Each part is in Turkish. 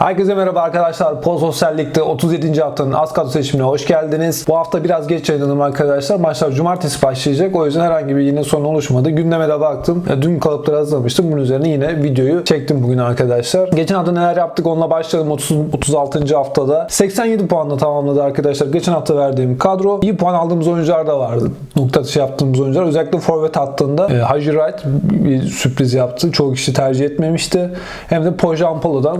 Herkese merhaba arkadaşlar. Pol Sosyal Lig'de 37. haftanın az kadro seçimine hoş geldiniz. Bu hafta biraz geç yayınladım arkadaşlar. Maçlar cumartesi başlayacak. O yüzden herhangi bir yine sorun oluşmadı. Gündeme de baktım. Ya, Dün kalıpları hazırlamıştım. Bunun üzerine yine videoyu çektim bugün arkadaşlar. Geçen hafta neler yaptık onunla başlayalım. 30, 36. haftada. 87 puanla tamamladı arkadaşlar. Geçen hafta verdiğim kadro. İyi puan aldığımız oyuncular da vardı. Nokta atışı yaptığımız oyuncular. Özellikle forvet hattında e, Haji Wright bir sürpriz yaptı. Çoğu kişi tercih etmemişti. Hem de Pojampolo'dan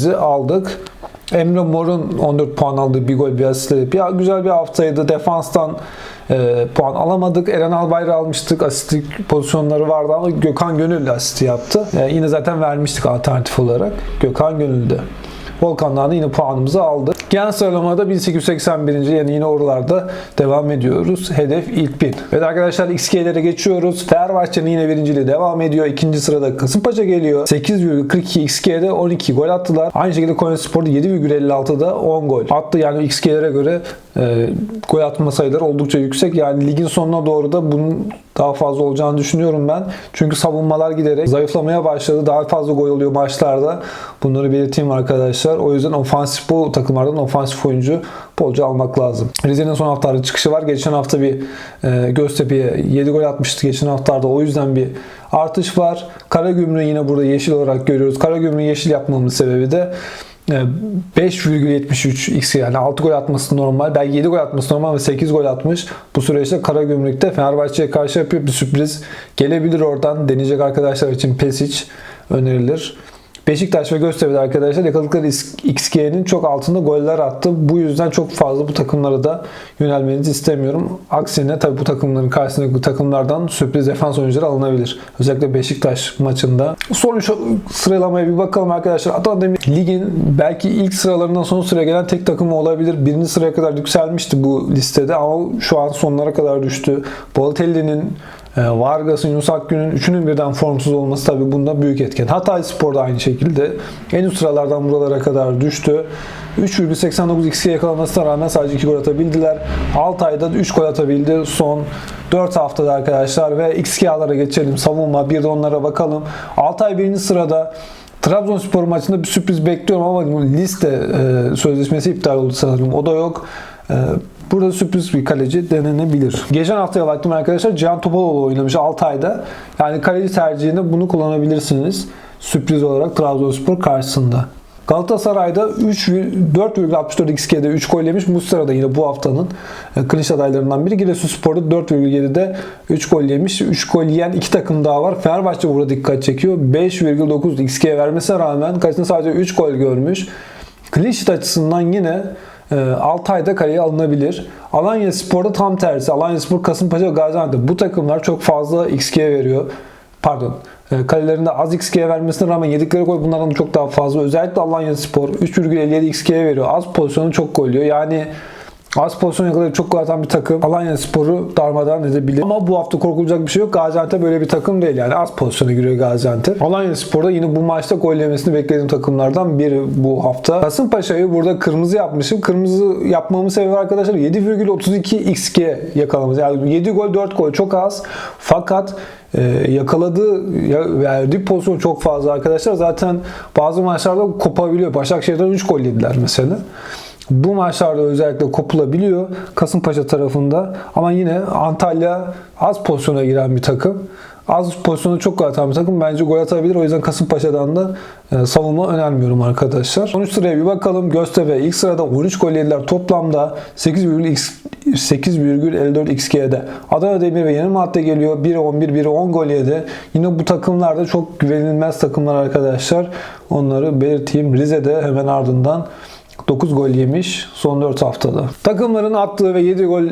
gollerimizi aldık. Emre Mor'un 14 puan aldığı bir gol bir asistle bir güzel bir haftaydı. Defanstan e, puan alamadık. Eren Albayrak almıştık. Asistlik pozisyonları vardı ama Gökhan Gönül asisti yaptı. E, yine zaten vermiştik alternatif olarak. Gökhan Gönül'de. Volkan'dan da yine puanımızı aldık. Genel sıralamada 1881. yani yine oralarda devam ediyoruz. Hedef ilk 1000. Evet arkadaşlar XG'lere geçiyoruz. Fenerbahçe'nin yine birinciliği devam ediyor. İkinci sırada Kasımpaşa geliyor. 8,42 XG'de 12 gol attılar. Aynı şekilde Konyaspor'da 7,56'da 10 gol attı. Yani XG'lere göre e, gol atma sayıları oldukça yüksek. Yani ligin sonuna doğru da bunun daha fazla olacağını düşünüyorum ben. Çünkü savunmalar giderek zayıflamaya başladı. Daha fazla gol oluyor maçlarda. Bunları belirteyim arkadaşlar. O yüzden ofansif bu takımlardan ofansif oyuncu bolca almak lazım. Rize'nin son haftalarda çıkışı var. Geçen hafta bir e, Göztepe'ye 7 gol atmıştı geçen haftalarda. O yüzden bir artış var. Karagümrük'ü yine burada yeşil olarak görüyoruz. Karagümrük'ü yeşil yapmamın sebebi de 5,73 x yani 6 gol atması normal. Belki 7 gol atması normal ve 8 gol atmış. Bu süreçte Karagümrük'te Fenerbahçe'ye karşı yapıyor. Bir sürpriz gelebilir oradan. Deneyecek arkadaşlar için Pesic önerilir. Beşiktaş ve Göztepe'de arkadaşlar yakaladıkları XG'nin çok altında goller attı. Bu yüzden çok fazla bu takımlara da yönelmenizi istemiyorum. Aksine tabi bu takımların karşısındaki takımlardan sürpriz defans oyuncuları alınabilir. Özellikle Beşiktaş maçında. Son üç sıralamaya bir bakalım arkadaşlar. Adana Demir ligin belki ilk sıralarından son sıraya gelen tek takımı olabilir. Birinci sıraya kadar yükselmişti bu listede ama şu an sonlara kadar düştü. Balotelli'nin Vargas'ın, Yunus Akgün'ün üçünün birden formsuz olması tabi bunda büyük etken. Hatay Spor da aynı şekilde en üst sıralardan buralara kadar düştü. 3,89 XG yakalamasına rağmen sadece 2 gol atabildiler. Altay'da 3 gol atabildi son 4 haftada arkadaşlar ve XG'lara geçelim. Savunma bir de onlara bakalım. Altay birinci sırada Trabzonspor maçında bir sürpriz bekliyorum ama liste e, sözleşmesi iptal oldu sanırım. O da yok. E, Burada sürpriz bir kaleci denenebilir. Geçen haftaya baktım arkadaşlar Cihan Topaloğlu oynamış 6 ayda. Yani kaleci tercihinde bunu kullanabilirsiniz. Sürpriz olarak Trabzonspor karşısında. Galatasaray'da 3 4,64 XG'de 3 gol yemiş. Muslera da yine bu haftanın klinç adaylarından biri. Giresunspor'da 4,7'de 3 gol yemiş. 3 gol yiyen iki takım daha var. Fenerbahçe burada dikkat çekiyor. 5,9 XG vermesine rağmen karşısında sadece 3 gol görmüş. Clean açısından yine 6 ayda kaleye alınabilir. Alanya Spor'da tam tersi. Alanya Spor, Kasımpaşa ve Gaziantep. Bu takımlar çok fazla XG veriyor. Pardon. Kalelerinde az XG vermesine rağmen yedikleri gol bunlardan çok daha fazla. Özellikle Alanya Spor 3,57 XG veriyor. Az pozisyonu çok gol yiyor. Yani Az pozisyon yakalayıp çok gol atan bir takım Alanya Spor'u darmadan edebilir. Ama bu hafta korkulacak bir şey yok. Gaziantep böyle bir takım değil yani. Az pozisyona giriyor Gaziantep. Alanya Spor'da yine bu maçta gol yemesini beklediğim takımlardan biri bu hafta. Kasımpaşa'yı burada kırmızı yapmışım. Kırmızı yapmamın sebebi arkadaşlar 7,32 XG yakalaması. Yani 7 gol 4 gol çok az. Fakat e, yakaladığı verdiği pozisyon çok fazla arkadaşlar. Zaten bazı maçlarda kopabiliyor. Başakşehir'den 3 gol yediler mesela. Bu maçlarda özellikle kopulabiliyor Kasımpaşa tarafında. Ama yine Antalya az pozisyona giren bir takım. Az pozisyonu çok gol atan bir takım. Bence gol atabilir. O yüzden Kasımpaşa'dan da e, savunma önermiyorum arkadaşlar. 13 sıraya bir bakalım. Göztepe ilk sırada 13 gol yediler. Toplamda 8,54 XG'de. Adana Demir ve Yeni Madde geliyor. 1'e 11, 1'e 10 gol yedi. Yine bu takımlar da çok güvenilmez takımlar arkadaşlar. Onları belirteyim. Rize'de hemen ardından 9 gol yemiş son 4 haftada. Takımların attığı ve 7 gol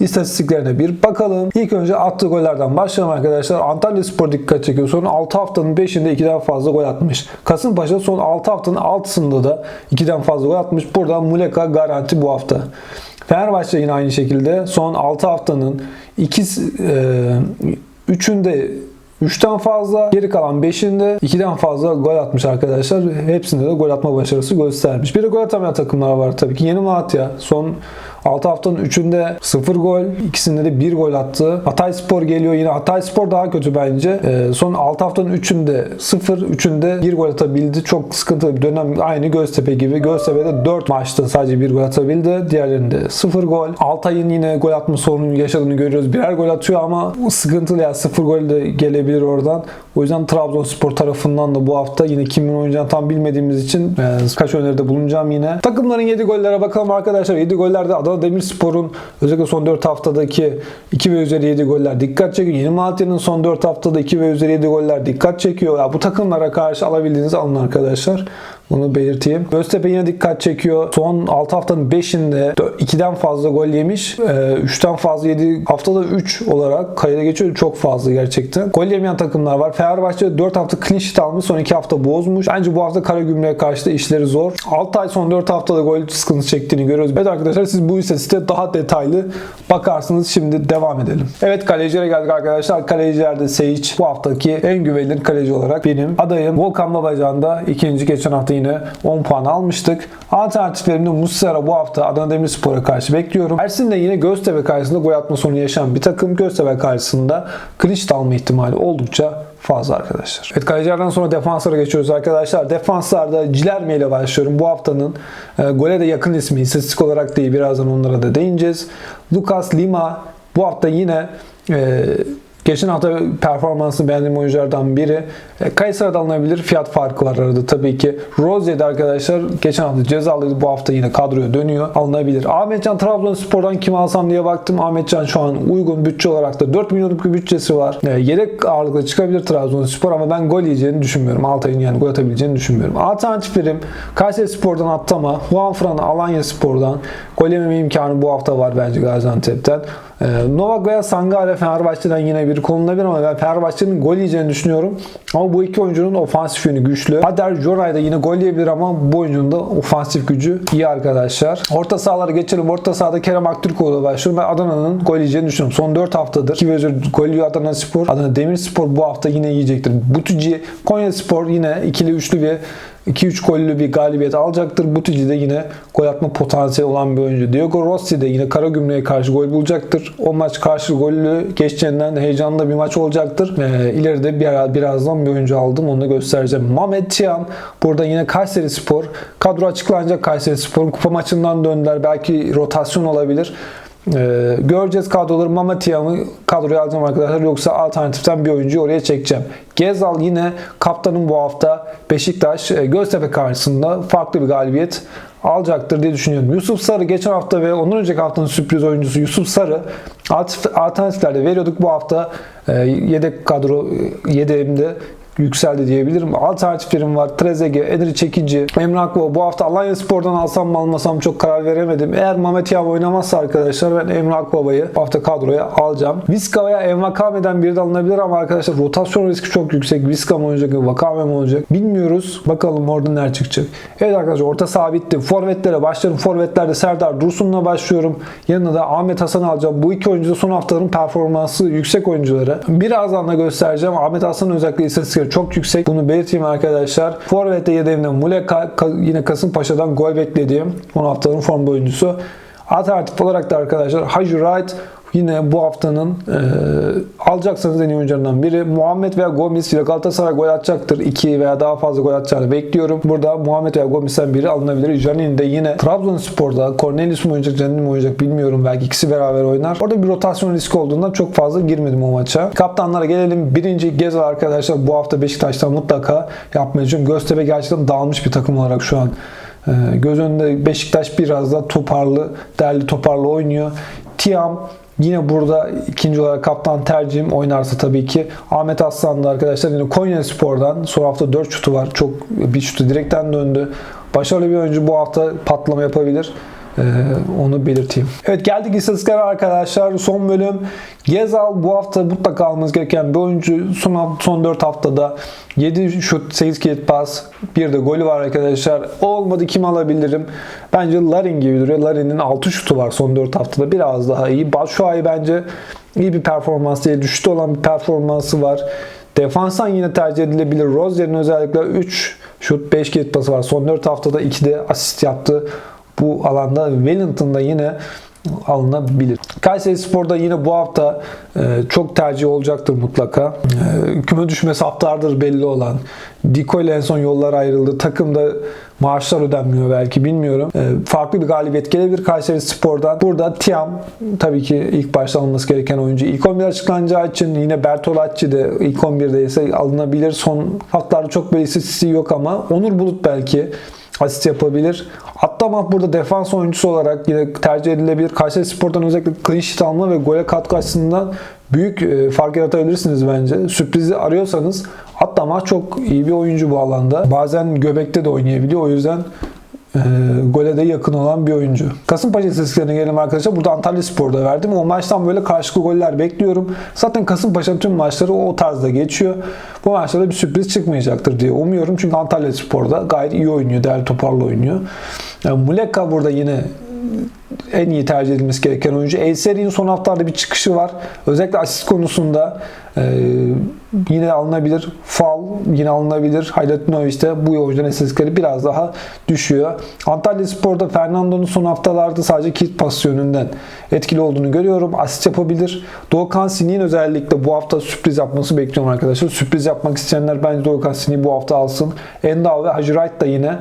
istatistiklerine bir bakalım. İlk önce attığı gollerden başlayalım arkadaşlar. Antalya Spor dikkat çekiyor. Son 6 haftanın 5'inde 2'den fazla gol atmış. Kasımpaşa son 6 haftanın 6'sında da 2'den fazla gol atmış. Buradan Muleka garanti bu hafta. Fenerbahçe yine aynı şekilde son 6 haftanın 2 e, 3'ünde 3'ten fazla, geri kalan 5'inde 2'den fazla gol atmış arkadaşlar. Hepsinde de gol atma başarısı göstermiş. Bir de gol atamayan takımlar var tabii ki. Yeni Malatya son 6 haftanın 3'ünde 0 gol, ikisinde de 1 gol attı. Hatay Spor geliyor yine. Hatay Spor daha kötü bence. Ee, son 6 haftanın 3'ünde 0, 3'ünde 1 gol atabildi. Çok sıkıntılı bir dönem. Aynı Göztepe gibi. Göztepe'de 4 maçta sadece 1 gol atabildi. Diğerlerinde 0 gol. Altay'ın yine gol atma sorunu yaşadığını görüyoruz. Birer gol atıyor ama sıkıntılı ya. 0 gol de gelebilir oradan. O yüzden Trabzonspor tarafından da bu hafta yine kimin oynayacağını tam bilmediğimiz için kaç öneride bulunacağım yine. Takımların 7 gollere bakalım arkadaşlar. 7 gollerde Adana Demirspor'un özellikle son 4 haftadaki 2 ve üzeri 7 goller dikkat çekiyor. Yeni Malatya'nın son 4 haftada 2 ve üzeri 7 goller dikkat çekiyor. Ya bu takımlara karşı alabildiğinizi alın arkadaşlar. Bunu belirteyim. Göztepe yine dikkat çekiyor. Son 6 haftanın 5'inde 2'den fazla gol yemiş. 3'ten fazla 7 haftada 3 olarak kayda geçiyor. Çok fazla gerçekten. Gol yemeyen takımlar var. Fenerbahçe 4 hafta clean sheet almış. Son 2 hafta bozmuş. Bence bu hafta Karagümrük'e karşı da işleri zor. Altay son 4 haftada gol sıkıntısı çektiğini görüyoruz. Evet arkadaşlar siz bu istatistiğe daha detaylı bakarsınız. Şimdi devam edelim. Evet kalecilere geldik arkadaşlar. Kalecilerde Seyic bu haftaki en güvenilir kaleci olarak benim adayım. Volkan Babacan da ikinci geçen hafta yine 10 puan almıştık. Alternatiflerimde Muslera bu hafta Adana Demirspor'a karşı bekliyorum. Ersin de yine Göztepe karşısında gol atma sorunu yaşayan bir takım. Göztepe karşısında clinch alma ihtimali oldukça fazla arkadaşlar. Evet kalecilerden sonra defanslara geçiyoruz arkadaşlar. Defanslarda Cilerme ile başlıyorum. Bu haftanın e, gole de yakın ismi. istatistik olarak değil birazdan onlara da değineceğiz. Lucas Lima bu hafta yine e, Geçen hafta performansını beğendiğim oyunculardan biri. E, Kayseri'de alınabilir. Fiyat farkı var arada tabii ki. Rozier'de arkadaşlar geçen hafta cezalıydı. Bu hafta yine kadroya dönüyor. Alınabilir. Ahmetcan Trabzonspor'dan kim alsam diye baktım. Ahmetcan şu an uygun bütçe olarak da 4 milyonluk bir bütçesi var. E, yedek ağırlıkla çıkabilir Trabzonspor ama ben gol yiyeceğini düşünmüyorum. Altay'ın yani gol atabileceğini düşünmüyorum. Alternatiflerim Kayseri Spor'dan Attama, Juan Fran Alanya Spor'dan gol yememe imkanı bu hafta var bence Gaziantep'ten. Ee, Novak veya Sangare Fenerbahçe'den yine bir konulabilir ama ben Fenerbahçe'nin gol yiyeceğini düşünüyorum. Ama bu iki oyuncunun ofansif yönü güçlü. Hader Joray da yine gol yiyebilir ama bu oyuncunun da ofansif gücü iyi arkadaşlar. Orta sahalara geçelim. Orta sahada Kerem Aktürkoğlu'la başlıyorum. Ben Adana'nın gol yiyeceğini düşünüyorum. Son 4 haftadır 2 ve üzeri gol yiyor Adana Spor. Adana Demirspor bu hafta yine yiyecektir. Butuci Konya Spor yine ikili üçlü bir 2-3 gollü bir galibiyet alacaktır. Butici de yine gol atma potansiyeli olan bir oyuncu. Diego Rossi de yine Karagümrük'e karşı gol bulacaktır. O maç karşı gollü geçeceğinden heyecanlı bir maç olacaktır. Ee, ileride bir, birazdan bir oyuncu aldım. Onu da göstereceğim. Mehmet Tiam burada yine Kayseri Spor. Kadro açıklanacak Kayseri Spor'un kupa maçından döndüler. Belki rotasyon olabilir. Ee, göreceğiz kadroları. Mama Tiam'ı kadroya alacağım arkadaşlar. Yoksa alternatiften bir oyuncuyu oraya çekeceğim. Gezal yine kaptanın bu hafta Beşiktaş e, Göztepe karşısında farklı bir galibiyet alacaktır diye düşünüyorum. Yusuf Sarı geçen hafta ve ondan önceki haftanın sürpriz oyuncusu Yusuf Sarı alternatiflerde veriyorduk. Bu hafta e, yedek kadro e, yedeğimde yükseldi diyebilirim. Alternatiflerim var. Trezeguet, Edri Çekici, Emre Akbaba. Bu hafta Alanya Spor'dan alsam mı almasam çok karar veremedim. Eğer Mehmet Yav oynamazsa arkadaşlar ben Emre Akbaba'yı bu hafta kadroya alacağım. Viska veya Envakame'den biri de alınabilir ama arkadaşlar rotasyon riski çok yüksek. Viska mı olacak, Vakame mi olacak bilmiyoruz. Bakalım orada neler çıkacak. Evet arkadaşlar orta saha. Forvetlere başlıyorum. Forvetlerde Serdar Dursun'la başlıyorum. Yanına da Ahmet Hasan alacağım. Bu iki oyuncu son haftaların performansı yüksek oyuncuları. Birazdan da göstereceğim. Ahmet Hasan özellikle istatistikleri çok yüksek. Bunu belirteyim arkadaşlar. Forvet'te yedeğimde Muleka yine Kasımpaşa'dan gol beklediğim 10 haftanın form oyuncusu. Alternatif olarak da arkadaşlar Hacı Wright Yine bu haftanın e, alacaksanız en iyi oyuncularından biri. Muhammed veya Gomis ile Galatasaray gol atacaktır. 2 veya daha fazla gol atacağını bekliyorum. Burada Muhammed veya Gomis'ten biri alınabilir. Janin de yine Trabzonspor'da Cornelius mu oynayacak, Janin mi oynayacak bilmiyorum. Belki ikisi beraber oynar. Orada bir rotasyon riski olduğundan çok fazla girmedim o maça. Kaptanlara gelelim. Birinci Gezal arkadaşlar bu hafta Beşiktaş'tan mutlaka yapmayı çünkü Göztepe gerçekten dağılmış bir takım olarak şu an göz önünde Beşiktaş biraz da toparlı, derli toparlı oynuyor. Tiam Yine burada ikinci olarak kaptan tercihim oynarsa tabii ki Ahmet Aslan'da arkadaşlar yine Konya Spor'dan son hafta 4 şutu var. Çok bir şutu direkten döndü. Başarılı bir oyuncu bu hafta patlama yapabilir. Ee, onu belirteyim. Evet geldik istatistiklere arkadaşlar. Son bölüm. Gezal bu hafta mutlaka almanız gereken bir oyuncu. Son, son 4 haftada 7 şut, 8 kilit pas, bir de golü var arkadaşlar. O olmadı kim alabilirim? Bence Larin gibi duruyor. Larin'in 6 şutu var son 4 haftada. Biraz daha iyi. Batshuayi bence iyi bir performans değil. Düşüşte olan bir performansı var. Defanstan yine tercih edilebilir. Rozier'in özellikle 3 şut 5 kilit pası var. Son 4 haftada 2'de asist yaptı. Bu alanda Wellington'da yine alınabilir. Kayseri Spor'da yine bu hafta e, çok tercih olacaktır mutlaka. E, küme düşmesi haftalardır belli olan. Diko ile en son yollar ayrıldı. Takımda maaşlar ödenmiyor belki bilmiyorum. E, farklı bir galibiyet gelebilir Kayseri Spor'dan. Burada Tiam tabii ki ilk başta alınması gereken oyuncu. İlk 11 açıklanacağı için yine Bertolacci de ilk 11'de ise alınabilir. Son haftalarda çok böyle istatistiği yok ama Onur Bulut belki asist yapabilir. Atlamak burada defans oyuncusu olarak yine tercih edilebilir. Kayseri Spor'dan özellikle clean sheet alma ve gole katkı açısından büyük e, fark yaratabilirsiniz bence. Sürprizi arıyorsanız Atlamak çok iyi bir oyuncu bu alanda. Bazen göbekte de oynayabiliyor. O yüzden e, gole de yakın olan bir oyuncu. Kasımpaşa istatistiklerine gelelim arkadaşlar. Burada Antalya Spor'da verdim. O maçtan böyle karşılıklı goller bekliyorum. Zaten Kasımpaşa tüm maçları o tarzda geçiyor. Bu maçlarda bir sürpriz çıkmayacaktır diye umuyorum. Çünkü Antalya Spor'da gayet iyi oynuyor. Değerli toparlı oynuyor. Yani Muleka burada yine en iyi tercih edilmesi gereken oyuncu. El son haftalarda bir çıkışı var. Özellikle asist konusunda e, yine alınabilir. Fal yine alınabilir. Hayretinovic de bu oyuncuların istatistikleri biraz daha düşüyor. Antalya Spor'da Fernando'nun son haftalarda sadece kilit yönünden etkili olduğunu görüyorum. Asist yapabilir. Doğukan Sini'nin özellikle bu hafta sürpriz yapması bekliyorum arkadaşlar. Sürpriz yapmak isteyenler bence Doğukan Sini'yi bu hafta alsın. Endao ve Hacı Wright da yine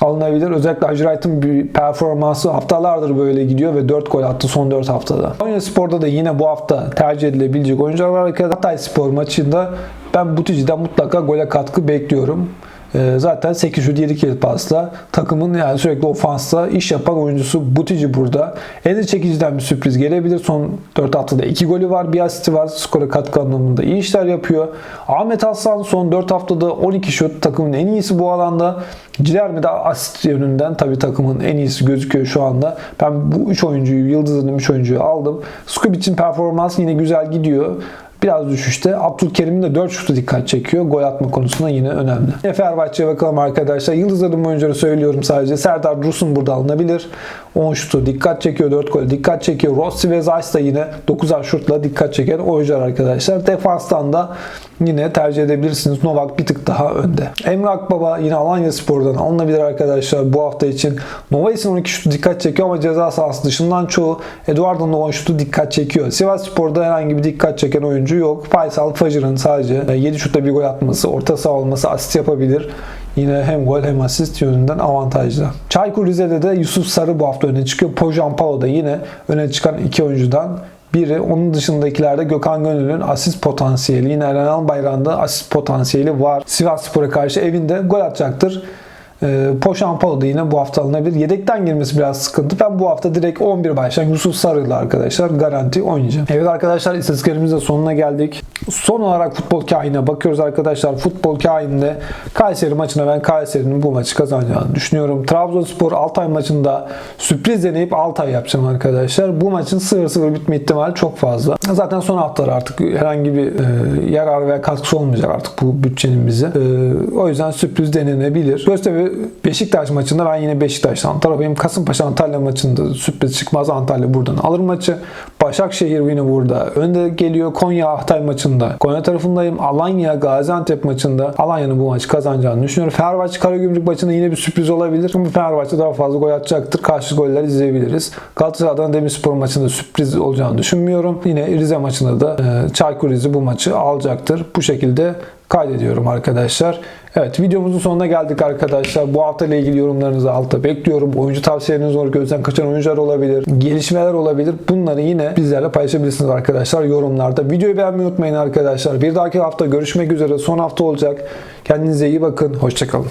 alınabilir. Özellikle Wright'ın bir performansı haftalardır böyle gidiyor ve 4 gol attı son 4 haftada. Konya Spor'da da yine bu hafta tercih edilebilecek oyuncular var. Hatay Spor maçında ben Butici'den mutlaka gole katkı bekliyorum. Ee, Zaten 8 şut 7 kilit pasla takımın yani sürekli ofansta iş yapan oyuncusu Butici burada. Ender Çekici'den bir sürpriz gelebilir. Son 4 haftada 2 golü var, bir asisti var. Skora katkı anlamında iyi işler yapıyor. Ahmet Aslan son 4 haftada 12 şut takımın en iyisi bu alanda. Cilermi de asist yönünden tabii takımın en iyisi gözüküyor şu anda. Ben bu 3 oyuncuyu, Yıldız'ın 3 oyuncuyu aldım. Skubic'in performansı yine güzel gidiyor. Biraz düşüşte. Abdülkerim'in de 4 şutu dikkat çekiyor. Gol atma konusunda yine önemli. Yine Fenerbahçe'ye bakalım arkadaşlar. Yıldızların oyuncuları söylüyorum sadece. Serdar Dursun burada alınabilir. 10 şutu dikkat çekiyor. 4 gol dikkat çekiyor. Rossi ve Zeiss da yine 9'ar şutla dikkat çeken oyuncular arkadaşlar. Defanstan da yine tercih edebilirsiniz. Novak bir tık daha önde. Emre Akbaba yine Alanya Spor'dan alınabilir arkadaşlar bu hafta için. Nova'nın 12 şutu dikkat çekiyor ama ceza sahası dışından çoğu Eduardo'nun 10 şutu dikkat çekiyor. Sivas Spor'da herhangi bir dikkat çeken oyuncu yok. Faysal Fajır'ın sadece 7 şutta bir gol atması, orta saha olması, asist yapabilir. Yine hem gol hem asist yönünden avantajlı. Çaykur Rize'de de Yusuf Sarı bu hafta öne çıkıyor. Pojan Pao da yine öne çıkan iki oyuncudan biri. Onun dışındakilerde Gökhan Gönül'ün asist potansiyeli. Yine Renan Bayram'da asist potansiyeli var. Sivas Spor'a karşı evinde gol atacaktır. Ee, Poşan Palo da yine bu hafta alınabilir. Yedekten girmesi biraz sıkıntı. Ben bu hafta direkt 11 başlayan Yusuf Sarı'yla arkadaşlar garanti oynayacağım. Evet arkadaşlar istatistiklerimizin sonuna geldik. Son olarak futbol kahinine bakıyoruz arkadaşlar. Futbol kahininde Kayseri maçına ben Kayseri'nin bu maçı kazanacağını düşünüyorum. Trabzonspor Altay maçında sürpriz deneyip Altay yapacağım arkadaşlar. Bu maçın 0-0 bitme ihtimali çok fazla. Zaten son haftalar artık herhangi bir e, yarar veya katkısı olmayacak artık bu bütçenin bize. E, o yüzden sürpriz denenebilir. Göztepe Beşiktaş maçında ben yine Beşiktaş'tan tarafıyım. Kasımpaşa Antalya maçında sürpriz çıkmaz Antalya buradan alır maçı. Başakşehir yine burada önde geliyor. Konya Hatay maçında Konya tarafındayım. Alanya Gaziantep maçında Alanya'nın bu maçı kazanacağını düşünüyorum. Fenerbahçe Karagümrük maçında yine bir sürpriz olabilir. Ama Fenerbahçe daha fazla gol atacaktır. Karşı goller izleyebiliriz. Galatasaray Demirspor maçında sürpriz olacağını düşünmüyorum. Yine Rize maçında da e, Çaykur Rize bu maçı alacaktır. Bu şekilde kaydediyorum arkadaşlar. Evet videomuzun sonuna geldik arkadaşlar. Bu hafta ile ilgili yorumlarınızı altta bekliyorum. Oyuncu tavsiyeleriniz olur. Gözden kaçan oyuncular olabilir. Gelişmeler olabilir. Bunları yine bizlerle paylaşabilirsiniz arkadaşlar yorumlarda. Videoyu beğenmeyi unutmayın arkadaşlar. Bir dahaki hafta görüşmek üzere. Son hafta olacak. Kendinize iyi bakın. Hoşçakalın.